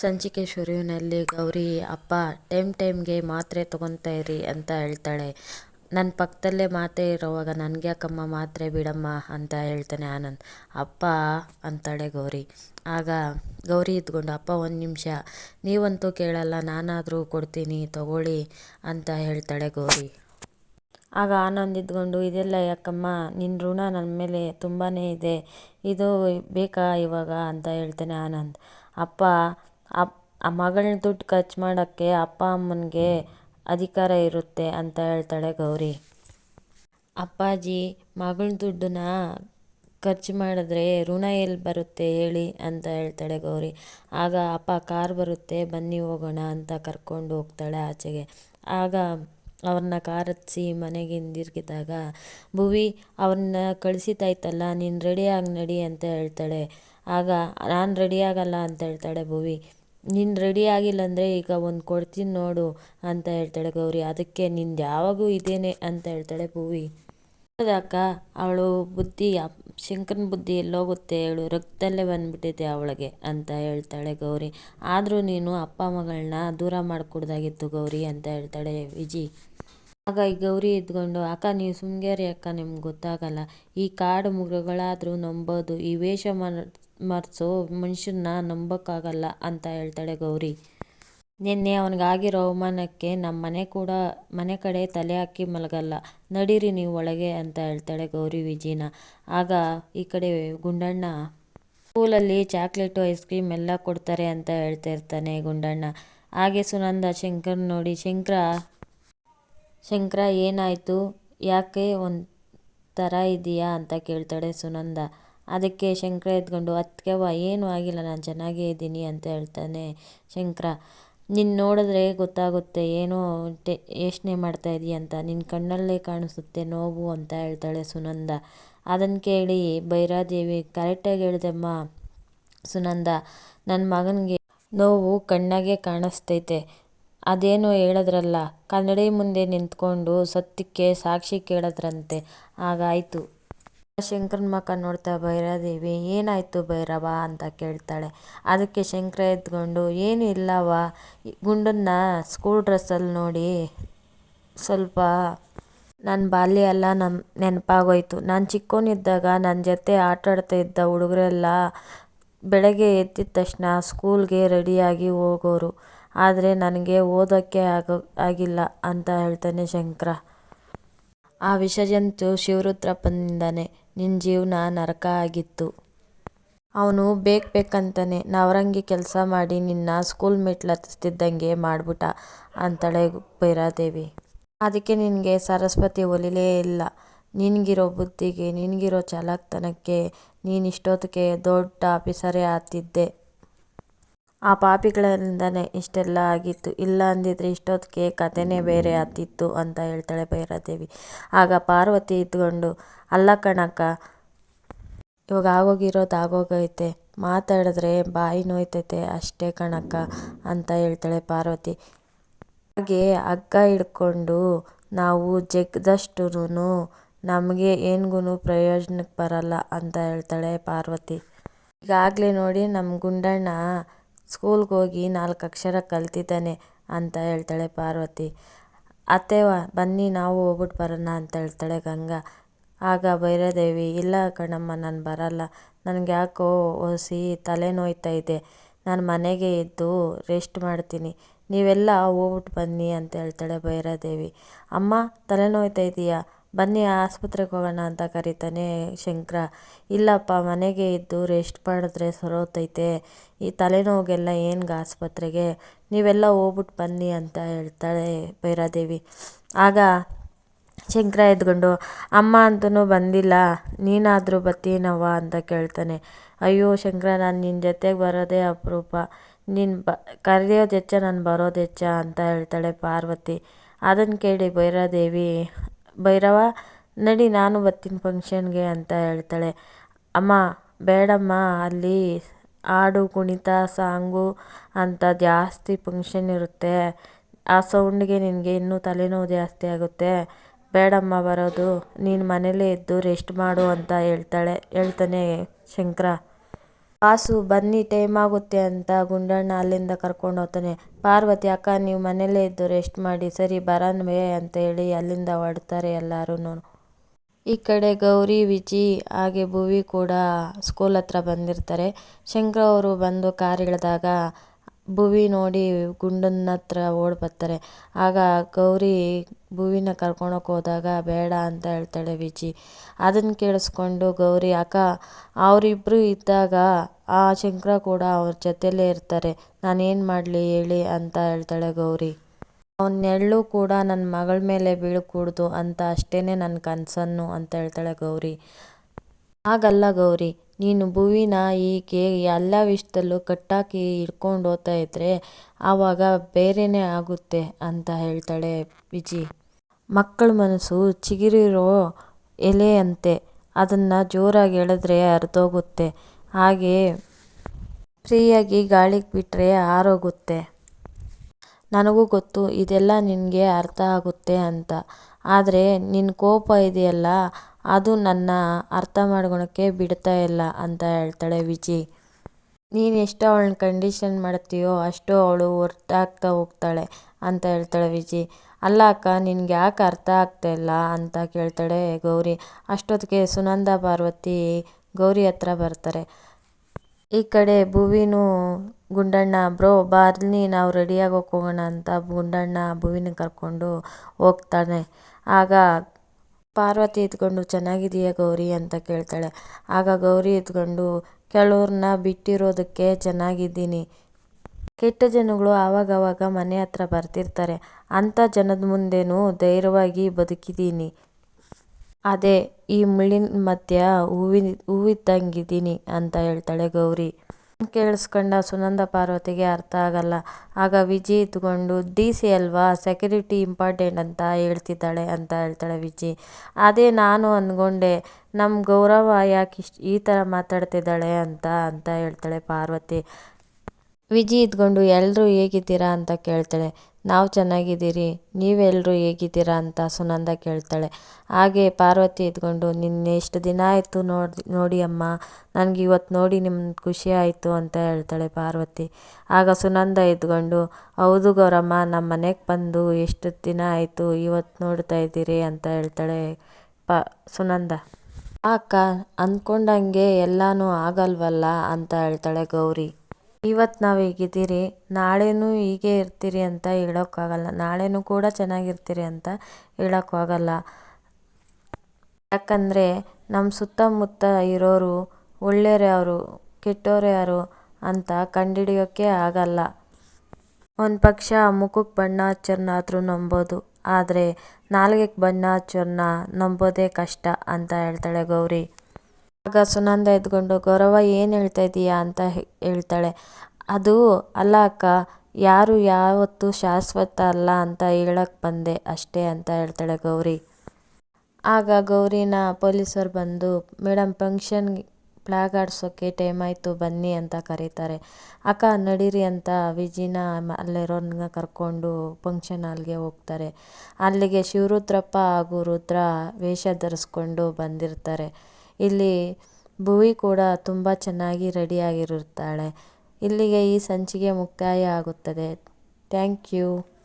ಸಂಚಿಕೆ ಶುರುವಿನಲ್ಲಿ ಗೌರಿ, ಅಪ್ಪ, ಟೈಮ್ ಟೈಮ್ಗೆ ಮಾತ್ರೆ ತೊಗೊತಾ ಇರಿ ಅಂತ ಹೇಳ್ತಾಳೆ. ನನ್ನ ಪಕ್ಕದಲ್ಲೇ ಮಾತ್ರೆ ಇರೋವಾಗ ನನಗ್ಯಾಕಮ್ಮ ಮಾತ್ರೆ ಬಿಡಮ್ಮ ಅಂತ ಹೇಳ್ತಾನೆ ಆನಂದ್. ಅಪ್ಪ ಅಂತಾಳೆ ಗೌರಿ. ಆಗ ಗೌರಿ ಇದ್ಕೊಂಡು, ಅಪ್ಪ, ಒಂದು ನಿಮಿಷ. ನೀವಂತೂ ಕೇಳಲ್ಲ, ನಾನಾದರೂ ಕೊಡ್ತೀನಿ, ತಗೊಳ್ಳಿ ಅಂತ ಹೇಳ್ತಾಳೆ ಗೌರಿ. ಆಗ ಆನಂದ್ ಇದ್ಕೊಂಡು, ಇದೆಲ್ಲ ಯಾಕಮ್ಮ? ನಿನ್ನ ಋಣ ನನ್ನ ಮೇಲೆ ತುಂಬಾ ಇದೆ. ಇದು ಬೇಕಾ ಇವಾಗ? ಅಂತ ಹೇಳ್ತಾನೆ ಆನಂದ್. ಅಪ್ಪ ಆ ಮಗಳ ದುಡ್ಡು ಖರ್ಚು ಮಾಡೋಕ್ಕೆ ಅಪ್ಪ ಅಮ್ಮನಿಗೆ ಅಧಿಕಾರ ಇರುತ್ತೆ ಅಂತ ಹೇಳ್ತಾಳೆ ಗೌರಿ. ಅಪ್ಪಾಜಿ, ಮಗಳ ದುಡ್ಡನ್ನ ಖರ್ಚು ಮಾಡಿದ್ರೆ ಋಣ ಎಲ್ಲಿ ಬರುತ್ತೆ ಹೇಳಿ ಅಂತ ಹೇಳ್ತಾಳೆ ಗೌರಿ. ಆಗ ಅಪ್ಪ, ಕಾರ್ ಬರುತ್ತೆ, ಬನ್ನಿ ಹೋಗೋಣ ಅಂತ ಕರ್ಕೊಂಡು ಹೋಗ್ತಾಳೆ ಆಚೆಗೆ. ಆಗ ಅವ್ರನ್ನ ಕಾರ್ ಹತ್ಸಿ ಮನೆಗೆ ಹಿಂದಿರುಗಿದಾಗ, ಭುವಿ, ಅವ್ರನ್ನ ಕಳಿಸಿತಾಯ್ತಲ್ಲ ನೀನು ರೆಡಿಯಾಗಿ ನಡಿ ಅಂತ ಹೇಳ್ತಾಳೆ. ಆಗ, ನಾನು ರೆಡಿಯಾಗಲ್ಲ ಅಂತ ಹೇಳ್ತಾಳೆ ಭುವಿ. ನೀನು ರೆಡಿ ಆಗಿಲ್ಲ ಅಂದರೆ ಈಗ ಒಂದು ಕೊಡ್ತೀನಿ ನೋಡು ಅಂತ ಹೇಳ್ತಾಳೆ ಗೌರಿ. ಅದಕ್ಕೆ ನಿಂದು ಯಾವಾಗೂ ಇದೇನೆ ಅಂತ ಹೇಳ್ತಾಳೆ ಭುವಿ. ಅಕ್ಕ, ಅವಳು ಬುದ್ಧಿ, ಶಂಕರನ ಬುದ್ಧಿ ಎಲ್ಲೋಗುತ್ತೆ ಹೇಳು ರಕ್ತದಲ್ಲೇ ಬಂದ್ಬಿಟ್ಟಿದೆ ಅವಳಿಗೆ ಅಂತ ಹೇಳ್ತಾಳೆ ಗೌರಿ. ಆದರೂ ನೀನು ಅಪ್ಪ ಮಗಳನ್ನ ದೂರ ಮಾಡಿಕೊಡ್ದಾಗಿತ್ತು ಗೌರಿ ಅಂತ ಹೇಳ್ತಾಳೆ ವಿಜಿ. ಆಗ ಈ ಗೌರಿ ಇದ್ಕೊಂಡು, ಅಕ್ಕ, ನೀವು ಸುಮ್ಗೇರಿ ಅಕ್ಕ, ನಿಮ್ಗೆ ಗೊತ್ತಾಗಲ್ಲ. ಈ ಕಾಡು ಮೃಗಗಳಾದರೂ ನಂಬೋದು, ಈ ವೇಷ ಮರೆಸೋ ಮನುಷ್ಯನ್ನ ನಂಬೋಕ್ಕಾಗಲ್ಲ ಅಂತ ಹೇಳ್ತಾಳೆ ಗೌರಿ. ನಿನ್ನೆ ಅವನಿಗಾಗಿರೋ ಅವಮಾನಕ್ಕೆ ನಮ್ಮ ಮನೆ ಕೂಡ ಮನೆ ಕಡೆ ತಲೆ ಹಾಕಿ ಮಲಗಲ್ಲ. ನಡೀರಿ ನೀವು ಒಳಗೆ ಅಂತ ಹೇಳ್ತಾಳೆ ಗೌರಿ ವಿಜಿನ. ಆಗ ಈ ಕಡೆ ಗುಂಡಣ್ಣ ಸ್ಕೂಲಲ್ಲಿ ಚಾಕ್ಲೇಟು, ಐಸ್ ಕ್ರೀಮ್ ಎಲ್ಲ ಕೊಡ್ತಾರೆ ಅಂತ ಹೇಳ್ತಾ ಇರ್ತಾನೆ ಗುಂಡಣ್ಣ. ಹಾಗೆ ಸುನಂದ, ಶಂಕರ್ ನೋಡಿ, ಶಂಕರ ಶಂಕರ ಏನಾಯಿತು? ಯಾಕೆ ಒಂದು ಥರ ಇದೆಯಾ ಅಂತ ಕೇಳ್ತಾಳೆ ಸುನಂದ. ಅದಕ್ಕೆ ಶಂಕರ ಎದ್ಕೊಂಡು ಅತ್ತಿಗೆವ್ವ ಏನೂ ಆಗಿಲ್ಲ, ನಾನು ಚೆನ್ನಾಗೇ ಇದ್ದೀನಿ ಅಂತ ಹೇಳ್ತಾನೆ ಶಂಕರ. ನಿನ್ನ ನೋಡಿದ್ರೆ ಗೊತ್ತಾಗುತ್ತೆ, ಏನೋ ಟೆ, ಯೋಚನೆ ಮಾಡ್ತಾ ಇದೀಯ ಅಂತ ನಿನ್ನ ಕಣ್ಣಲ್ಲೇ ಕಾಣಿಸುತ್ತೆ ನೋವು ಅಂತ ಹೇಳ್ತಾಳೆ ಸುನಂದ. ಅದನ್ನು ಕೇಳಿ ಭೈರಾದೇವಿ ಕರೆಕ್ಟಾಗಿ ಹೇಳಿದೆಮ್ಮ ಸುನಂದ ನನ್ನ ಮಗನಿಗೆ ನೋವು ಕಣ್ಣಾಗೆ ಕಾಣಿಸ್ತೈತೆ. ಅದೇನೋ ಹೇಳಿದ್ರಲ್ಲ, ಕನ್ನಡಿ ಮುಂದೆ ನಿಂತ್ಕೊಂಡು ಸತ್ಯಕ್ಕೆ ಸಾಕ್ಷಿ ಕೇಳಿದ್ರಂತೆ. ಆಗಾಯಿತು ಶಂಕರನ ಮುಖ ನೋಡ್ತಾ, ಭೈರಾದೇವಿ, ಏನಾಯಿತು ಭೈರವ? ಅಂತ ಕೇಳ್ತಾಳೆ. ಅದಕ್ಕೆ ಶಂಕರ ಎದ್ಕೊಂಡು ಏನು ಇಲ್ಲವ ಗುಂಡನ್ನ ಸ್ಕೂಲ್ ಡ್ರೆಸ್ಸಲ್ಲಿ ನೋಡಿ ಸ್ವಲ್ಪ ನನ್ನ ಬಾಲ್ಯ ಎಲ್ಲ ನಮ್ಮ ನೆನಪಾಗೋಯ್ತು. ನಾನು ಚಿಕ್ಕವನಿದ್ದಾಗ ನನ್ನ ಜೊತೆ ಆಟ ಆಡ್ತಾ ಇದ್ದ ಹುಡುಗರೆಲ್ಲ ಬೆಳಗ್ಗೆ ಎದ್ದಿದ ತಕ್ಷಣ ಸ್ಕೂಲ್ಗೆ ರೆಡಿಯಾಗಿ ಹೋಗೋರು. ಆದರೆ ನನಗೆ ಓದೋಕ್ಕೆ ಆಗೋ, ಆಗಿಲ್ಲ ಅಂತ ಹೇಳ್ತಾನೆ ಶಂಕರ. ಆ ವಿಷಜಂತು ಶಿವರುದ್ರಪ್ಪನಿಂದಾನೆ. ನಿನ್ನ ಜೀವನ ನರಕ ಆಗಿತ್ತು. ಅವನು ಬೇಕು ಬೇಕಂತಾನೆ, ನವರಂಗಿ ಕೆಲಸ ಮಾಡಿ ನಿನ್ನ ಸ್ಕೂಲ್ ಮೆಟ್ಲು ಹತ್ತಿಸ್ತಿದ್ದಂಗೆ ಮಾಡ್ಬಿಟ್ಟ, ಅಂತಾಳೆ ಭೈರಾದೇವಿ ಅದಕ್ಕೆ ನಿನಗೆ ಸರಸ್ವತಿ ಒಲಿಲೇ ಇಲ್ಲ. ನಿನಗಿರೋ ಬುದ್ಧಿಗೆ, ನಿನಗಿರೋ ಚಾಲಕ್ತನಕ್ಕೆ ನೀನು ಇಷ್ಟೊತ್ತಿಗೆ ದೊಡ್ಡ ಆಫೀಸರೇ ಆಗ್ತಿದ್ದೆ. ಆ ಪಾಪಿಗಳಿಂದನೇ ಇಷ್ಟೆಲ್ಲ ಆಗಿತ್ತು. ಇಲ್ಲ ಅಂದಿದ್ರೆ ಇಷ್ಟೊತ್ತಿಗೆ ಕಥೆನೇ ಬೇರೆ ಆತಿತ್ತು ಅಂತ ಹೇಳ್ತಾಳೆ ಭೈರಾದೇವಿ. ಆಗ ಪಾರ್ವತಿ ಇದ್ಕೊಂಡು ಅಲ್ಲ ಕಣಕ್ಕ, ಇವಾಗ ಆಗೋಗಿರೋದು ಆಗೋಗೈತೆ. ಮಾತಾಡಿದ್ರೆ ಬಾಯಿ ನೋಯ್ತೈತೆ ಅಷ್ಟೇ ಕಣಕ್ಕ, ಅಂತ ಹೇಳ್ತಾಳೆ ಪಾರ್ವತಿ. ಹಾಗೆ ಹಗ್ಗ ಹಿಡ್ಕೊಂಡು ನಾವು ಜಗ್ದಷ್ಟು ನಮಗೆ ಏನ್ಗೂ ಪ್ರಯೋಜನಕ್ಕೆ ಬರಲ್ಲ ಅಂತ ಹೇಳ್ತಾಳೆ ಪಾರ್ವತಿ. ಈಗಾಗಲೇ ನೋಡಿ ನಮ್ಮ ಗುಂಡಣ್ಣ ಸ್ಕೂಲ್ಗೆ ಹೋಗಿ ನಾಲ್ಕು ಅಕ್ಷರ ಕಲ್ತಿದ್ದಾನೆ ಅಂತ ಹೇಳ್ತಾಳೆ ಪಾರ್ವತಿ. ಅತ್ತೆವ ಬನ್ನಿ ನಾವು ಹೋಗ್ಬಿಟ್ಟು ಬರೋಣ ಅಂತ ಹೇಳ್ತಾಳೆ ಗಂಗಾ. ಆಗ ಭೈರಾದೇವಿ, ಇಲ್ಲ ಕಣಮ್ಮ, ನಾನು ಬರಲ್ಲ. ನನಗೆ ಯಾಕೋ ಒಸಿ ತಲೆ ನೋಯ್ತಾ ಇದೆ. ನಾನು ಮನೆಗೆ ಇದ್ದು ರೆಸ್ಟ್ ಮಾಡ್ತೀನಿ. ನೀವೆಲ್ಲ ಹೋಗ್ಬಿಟ್ಟು ಬನ್ನಿ ಅಂತ ಹೇಳ್ತಾಳೆ ಭೈರಾದೇವಿ. ಅಮ್ಮ ತಲೆನೋಯ್ತಾ ಇದೆಯಾ? ಬನ್ನಿ ಆಸ್ಪತ್ರೆಗೆ ಹೋಗೋಣ ಅಂತ ಕರೀತಾನೆ ಶಂಕರ. ಇಲ್ಲಪ್ಪ, ಮನೆಗೆ ಇದ್ದು ರೆಸ್ಟ್ ಮಾಡಿದ್ರೆ ಸರೋತೈತೆ. ಈ ತಲೆನೋವಿಗೆಲ್ಲ ಏನ್ಗೆ ಆಸ್ಪತ್ರೆಗೆ? ನೀವೆಲ್ಲ ಹೋಗ್ಬಿಟ್ಟು ಬನ್ನಿ ಅಂತ ಹೇಳ್ತಾಳೆ ಭೈರಾದೇವಿ. ಆಗ ಶಂಕರ ಎದ್ಕೊಂಡು, ಅಮ್ಮ ಅಂತೂ ಬಂದಿಲ್ಲ, ನೀನಾದರೂ ಬತ್ತೀನವ್ವ ಅಂತ ಕೇಳ್ತಾನೆ. ಅಯ್ಯೋ ಶಂಕರ, ನಾನು ನಿನ್ನ ಜೊತೆಗೆ ಬರೋದೇ ಅಪರೂಪ. ನೀನು ಬ, ಕರೆಯೋದು ಹೆಚ್ಚ, ನಾನು ಬರೋದು ಹೆಚ್ಚ ಅಂತ ಹೇಳ್ತಾಳೆ ಪಾರ್ವತಿ. ಅದನ್ನು ಕೇಳಿ ಭೈರಾದೇವಿ ಭೈರವ, ನಡಿ ನಾನು ಬರ್ತೀನಿ ಫಂಕ್ಷನ್ಗೆ ಅಂತ ಹೇಳ್ತಾಳೆ. ಅಮ್ಮ, ಬೇಡಮ್ಮ, ಅಲ್ಲಿ ಹಾಡು ಕುಣಿತ, ಸಾಂಗು ಅಂತ ಜಾಸ್ತಿ ಫಂಕ್ಷನ್ ಇರುತ್ತೆ. ಆ ಸೌಂಡಿಗೆ ನಿನಗೆ ಇನ್ನೂ ತಲೆನೋವು ಜಾಸ್ತಿ ಆಗುತ್ತೆ. ಬೇಡಮ್ಮ, ಬರೋದು. ನೀನು ಮನೇಲೇ ಇದ್ದು ರೆಸ್ಟ್ ಮಾಡು ಅಂತ ಹೇಳ್ತಾಳೆ, ಹೇಳ್ತಾನೆ ಶಂಕರ. ವಾಸು ಬನ್ನಿ, ಟೈಮ್ ಆಗುತ್ತೆ ಅಂತ ಗುಂಡಣ್ಣ ಅಲ್ಲಿಂದ ಕರ್ಕೊಂಡು ಹೋಗ್ತಾನೆ. ಪಾರ್ವತಿ, ಅಕ್ಕ, ನೀವು ಮನೇಲೇ ಇದ್ದು ರೆಸ್ಟ್ ಮಾಡಿ. ಸರಿ ಬರನ್ವೇ ಅಂತ ಹೇಳಿ ಅಲ್ಲಿಂದ ಹೊಡ್ತಾರೆ ಎಲ್ಲರೂ ಈ ಕಡೆ ಗೌರಿ, ವಿಜಿ, ಹಾಗೆ ಭುವಿ ಕೂಡ ಸ್ಕೂಲ್ ಹತ್ರ ಬಂದಿರ್ತಾರೆ. ಶಂಕರ್ ಅವರು ಬಂದು ಕಾರ್ ಇಳಿದಾಗ ಭುವಿ ನೋಡಿ ಗುಂಡನ ಹತ್ರ ಓಡಿ ಬರ್ತಾರೆ. ಆಗ ಗೌರಿ ಭುವಿನ ಕರ್ಕೊಳಕ್ಕೆ ಹೋದಾಗ, ಬೇಡ ಅಂತ ಹೇಳ್ತಾಳೆ ವಿಜಿ. ಅದನ್ನು ಕೇಳಿಸ್ಕೊಂಡು ಗೌರಿ, ಅಕ್ಕ ಅವರಿಬ್ಬರು ಇದ್ದಾಗ ಆ ಶಂಕರ ಕೂಡ ಅವ್ರ ಜೊತೆಲೇ ಇರ್ತಾರೆ. ನಾನೇನು ಮಾಡಲಿ ಹೇಳಿ ಅಂತ ಹೇಳ್ತಾಳೆ ಗೌರಿ. ಅವನ ನೆರಳು ಕೂಡ ನನ್ನ ಮಗಳ ಮೇಲೆ ಬೀಳಕೂಡ್ದು ಅಂತ ಅಷ್ಟೇ ನನ್ನ ಕನಸನ್ನು ಅಂತ ಹೇಳ್ತಾಳೆ ಗೌರಿ. ಹಾಗಲ್ಲ ಗೌರಿ. ನೀನು ಭೂವಿನ ಈಕೆ ಎಲ್ಲ ವಿಷಯದಲ್ಲೂ ಕಟ್ಟಾಕಿ ಹಿಡ್ಕೊಂಡು ಹೋಗ್ತಾ ಇದ್ರೆ ಆವಾಗ ಬೇರೆಯೇ ಆಗುತ್ತೆ ಅಂತ ಹೇಳ್ತಾಳೆ ವಿಜಿ. ಮಕ್ಕಳ ಮನಸ್ಸು ಚಿಗುರಿರೋ ಎಲೆಯಂತೆ. ಅದನ್ನು ಜೋರಾಗಿ ಎಳೆದ್ರೆ ಹರಿದೋಗುತ್ತೆ ಹಾಗೆ ಫ್ರೀಯಾಗಿ ಗಾಳಿಗೆ ಬಿಟ್ಟರೆ ಆರೋಗುತ್ತೆ. ನನಗೂ ಗೊತ್ತು, ಇದೆಲ್ಲ ನಿನಗೆ ಅರ್ಥ ಆಗುತ್ತೆ ಅಂತ. ಆದರೆ ನಿನ್ನ ಕೋಪ ಇದೆಯಲ್ಲ ಅದು ನನ್ನ ಅರ್ಥ ಮಾಡ್ಕೊಳಕ್ಕೆ ಬಿಡ್ತಾ ಇಲ್ಲ ಅಂತ ಹೇಳ್ತಾಳೆ ವಿಜಿ. ನೀನು ಎಷ್ಟು ಅವಳನ್ನ ಕಂಡೀಷನ್ ಮಾಡ್ತೀಯೋ ಅಷ್ಟು ಅವಳು ಹೊರ್ತಾಗ್ತಾ ಹೋಗ್ತಾಳೆ ಅಂತ ಹೇಳ್ತಾಳೆ ವಿಜಿ. ಅಲ್ಲ ಅಕ್ಕ, ನಿನ್ಗೆ ಯಾಕೆ ಅರ್ಥ ಆಗ್ತಾ ಇಲ್ಲ ಅಂತ ಕೇಳ್ತಾಳೆ ಗೌರಿ. ಅಷ್ಟೊತ್ತಿಗೆ ಸುನಂದ ಪಾರ್ವತಿ ಗೌರಿ ಹತ್ರ ಬರ್ತಾರೆ. ಈ ಕಡೆ ಭುವಿನೂ ಗುಂಡಣ್ಣ, ಬ್ರೋ, ಬಾರ್ಲಿ, ನಾವು ರೆಡಿಯಾಗಿ ಹೋಗೋಣ ಅಂತ ಗುಂಡಣ್ಣ ಭುವಿನ ಕರ್ಕೊಂಡು ಹೋಗ್ತಾನೆ. ಆಗ ಪಾರ್ವತಿ ಎತ್ಕೊಂಡು ಚೆನ್ನಾಗಿದೆಯಾ ಗೌರಿ ಅಂತ ಕೇಳ್ತಾಳೆ. ಆಗ ಗೌರಿ ಎತ್ಕೊಂಡು ಕೆಲವ್ರನ್ನ ಬಿಟ್ಟಿರೋದಕ್ಕೆ ಚೆನ್ನಾಗಿದ್ದೀನಿ. ಕೆಟ್ಟ ಜನಗಳು ಆವಾಗವಾಗ ಮನೆ ಹತ್ರ ಬರ್ತಿರ್ತಾರೆ. ಅಂಥ ಜನದ ಮುಂದೆನೂ ಧೈರ್ಯವಾಗಿ ಬದುಕಿದ್ದೀನಿ. ಅದೇ, ಈ ಮುಳ್ಳಿನ ಮಧ್ಯ ಹೂವಿನ ಹೂವಿದ್ದಂಗಿದ್ದೀನಿ ಅಂತ ಹೇಳ್ತಾಳೆ ಗೌರಿ. ಕೇಳಿಸ್ಕೊಂಡ ಸುನಂದ ಪಾರ್ವತಿಗೆ ಅರ್ಥ ಆಗಲ್ಲ. ಆಗ ವಿಜಿ ಇದ್ಕೊಂಡು ಡಿ ಸಿ ಅಲ್ವಾ? ಸೆಕ್ಯೂರಿಟಿ ಇಂಪಾರ್ಟೆಂಟ್ ಅಂತ ಹೇಳ್ತಿದ್ದಾಳೆ ಅಂತ ಹೇಳ್ತಾಳೆ ವಿಜಿ. ಅದೇ ನಾನು ಅಂದ್ಕೊಂಡೆ ನಮ್ಮ ಗೌರವ ಯಾಕೆ ಇಷ್ಟು ಈ ಥರ ಮಾತಾಡ್ತಿದ್ದಾಳೆ ಅಂತ ಅಂತ ಹೇಳ್ತಾಳೆ ಪಾರ್ವತಿ. ವಿಜಿ ಇದ್ಕೊಂಡು ಎಲ್ಲರೂ ಹೇಗಿದ್ದೀರಾ? ಅಂತ ಕೇಳ್ತಾಳೆ. ನಾವು ಚೆನ್ನಾಗಿದ್ದೀರಿ ನೀವೆಲ್ಲರೂ ಹೇಗಿದ್ದೀರಾ ಅಂತ ಸುನಂದ ಕೇಳ್ತಾಳೆ. ಹಾಗೆ ಪಾರ್ವತಿ ಇದ್ಕೊಂಡು ನಿನ್ನ ಎಷ್ಟು ದಿನ ಆಯಿತು ನೋಡಿ ನೋಡಿ ಅಮ್ಮ, ನನಗೆ ಇವತ್ತು ನೋಡಿ ನಿಮ್ಮ ಖುಷಿ ಆಯಿತು ಅಂತ ಹೇಳ್ತಾಳೆ ಪಾರ್ವತಿ. ಆಗ ಸುನಂದ ಇದ್ಕೊಂಡು ಹೌದು ಗೌರಮ್ಮ, ನಮ್ಮ ಮನೆಗೆ ಬಂದು ಎಷ್ಟು ದಿನ ಆಯಿತು ಇವತ್ತು ನೋಡ್ತಾ ಇದ್ದೀರಿ ಅಂತ ಹೇಳ್ತಾಳೆ ಪ, ಸುನಂದ. ಅಕ್ಕ ಅಂದ್ಕೊಂಡಂಗೆ ಎಲ್ಲನೂ ಆಗಲ್ವಲ್ಲ ಅಂತ ಹೇಳ್ತಾಳೆ ಗೌರಿ. ಇವತ್ತು ನಾವು ಹೀಗಿದ್ದೀರಿ? ನಾಳೆನೂ ಹೀಗೆ ಇರ್ತೀರಿ ಅಂತ ಹೇಳೋಕ್ಕಾಗಲ್ಲ. ನಾಳೆನೂ ಕೂಡ ಚೆನ್ನಾಗಿರ್ತೀರಿ ಅಂತ ಹೇಳೋಕ್ಕಾಗಲ್ಲ ಯಾಕಂದರೆ ನಮ್ಮ ಸುತ್ತಮುತ್ತ ಇರೋರು ಒಳ್ಳೆಯವ್ರು ಯಾರು ಕೆಟ್ಟವ್ರು ಯಾರು ಅಂತ ಕಂಡುಹಿಡಿಯೋಕ್ಕೆ ಆಗಲ್ಲ. ಒಂದು ಪಕ್ಷ ಮುಖಕ್ಕೆ ಬಣ್ಣ ಹಚ್ಚೋರ್ನಾದ್ರೂ ನಂಬೋದು. ಆದರೆ ನಾಲ್ಗೆಗೆ ಬಣ್ಣ ಹಚ್ಚೋರ್ನ ನಂಬೋದೇ ಕಷ್ಟ ಅಂತ ಹೇಳ್ತಾಳೆ ಗೌರಿ. ಆಗ ಸುನಂದ ಎದ್ಕೊಂಡು, ಗೌರವ, ಏನು ಹೇಳ್ತಾ ಇದ್ದೀಯಾ ಅಂತ ಹೇಳ್ತಾಳೆ. ಅದು ಅಲ್ಲ ಅಕ್ಕ, ಯಾರು ಯಾವತ್ತೂ ಶಾಶ್ವತ ಅಲ್ಲ ಅಂತ ಹೇಳಕ್ಕೆ ಬಂದೆ ಅಷ್ಟೇ ಅಂತ ಹೇಳ್ತಾಳೆ ಗೌರಿ. ಆಗ ಗೌರಿನ ಪೊಲೀಸರು ಬಂದು ಮೇಡಮ್ ಫಂಕ್ಷನ್ ಫ್ಲಾಗ್ ಆಡ್ಸೋಕ್ಕೆ ಟೈಮ್ ಆಯಿತು, ಬನ್ನಿ ಅಂತ ಕರೀತಾರೆ. ಅಕ್ಕ, ನಡೀರಿ ಅಂತ ವಿಜಿನ ಅಲ್ಲಿರೋನ್ನ ಕರ್ಕೊಂಡು ಫಂಕ್ಷನ್ ಹಾಲ್ಗೆ ಹೋಗ್ತಾರೆ. ಅಲ್ಲಿಗೆ ಶಿವರುದ್ರಪ್ಪ ಹಾಗೂ ರುದ್ರ ವೇಷ ಧರಿಸ್ಕೊಂಡು ಬಂದಿರ್ತಾರೆ. ಇಲ್ಲಿ ಭುವಿ ಕೂಡ ತುಂಬ ಚೆನ್ನಾಗಿ ರೆಡಿಯಾಗಿರುತ್ತಾಳೆ. ಇಲ್ಲಿಗೆ ಈ ಸಂಚಿಕೆ ಮುಕ್ತಾಯ ಆಗುತ್ತದೆ. Thank you.